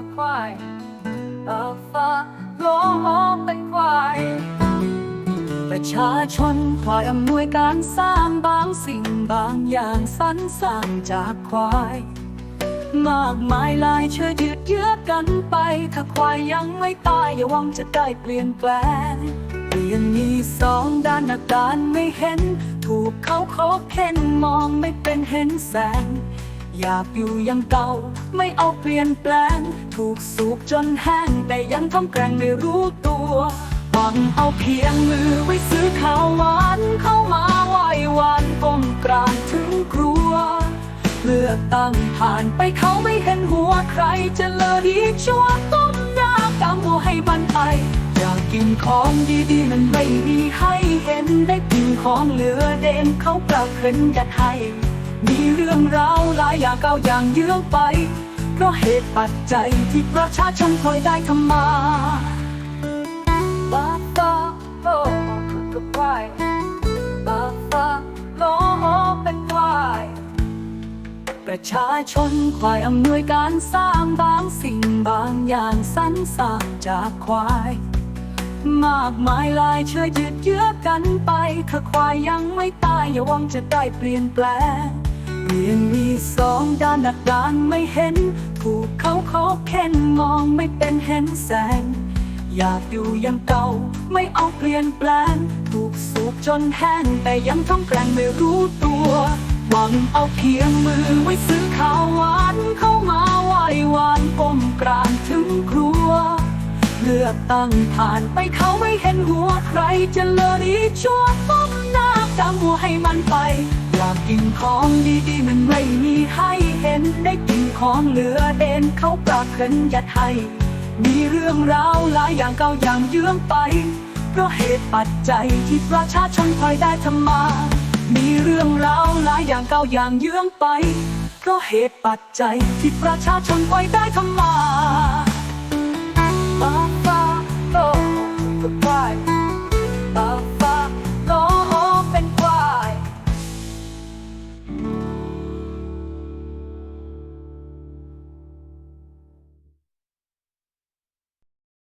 คือควายตาฟ้าโลหอมเป็นควายประชาชนคอยอำนวยการสร้างบางสิ่งบางอย่างสรรสางจากควาย มากมายลายเชื่อยืดเยือกันไป ถ้าควายยังไม่ตายอย่าวังจะได้เปลี่ยนแปลงเปลี่ยนมีสองด้านอากาไม่เห็น ถูกเขาเขาเพ่นมองไม่เป็นเห็นแสง อยากอยู่ยังเก่า ไม่เอาเปลี่ยนแปลง ถูกสูบจนแห้ง แต่ยังท้องแกร่งไม่รู้ตัวหวังเอาเพียงมือไว้ซื้อข้าวหวานเข้ามาไหว้วานก้มกราบถึงครัว เลือกตั้งผ่านไปเขาไม่เห็นหัวใครจะเลอดีชั่วต้มหน้ากำหัวให้มันไปอยากกินของดีๆมันไม่มีให้เห็นได้กินของเหลือเด่นเขาปรับขึ้นยัดให้ มีเรื่องราวหลายอย่างเก่าอย่างเยื้องไป เพราะเหตุปัจจัยที่ประชาชนคอยได้ทำมาบาบาโลคือควายบาบาโลเป็นควายประชาชนควายอำนวยการสร้างบางสิ่งบางอย่างสรรสร้างจากควาย มากมายหลายเชื่อยืดเยื้อกันไปถ้าควายยังไม่ตายอย่าหวังจะได้เปลี่ยนแปลง เปลี่ยนมีสองด้านหนักด้านไม่เห็นถูกเขาขอเข็นมองไม่เป็นเห็นแสง อยากอยู่ยังเก่าไม่เอาเปลี่ยนแปลง ถูกสูบจนแห้งแต่ยังท้องแกร่งไม่รู้ตัว หวังเอาเพียงมือไว้ซื้อข้าวหวานเข้ามาไหว้วานก้มกราบถึงครัว เลือกตั้งผ่านไปเขาไม่เห็นหัวใครจะเลอดีชั่วป้มหน้าจำหัว ให้มันไป อยากกินของดีๆมันไม่มีให้เห็นได้กินของเหลือเด่นเขาปรากเขินยัดให้ มีเรื่องราวหลายอย่างเก่าอย่างเยื้องไป เพราะเหตุปัจจัยที่ประชาชนคอยได้ทำมา มีเรื่องราวหลายอย่างเก่าอย่างเยื้องไป เพราะเหตุปัจจัยที่ประชาชนคอยได้ทำมา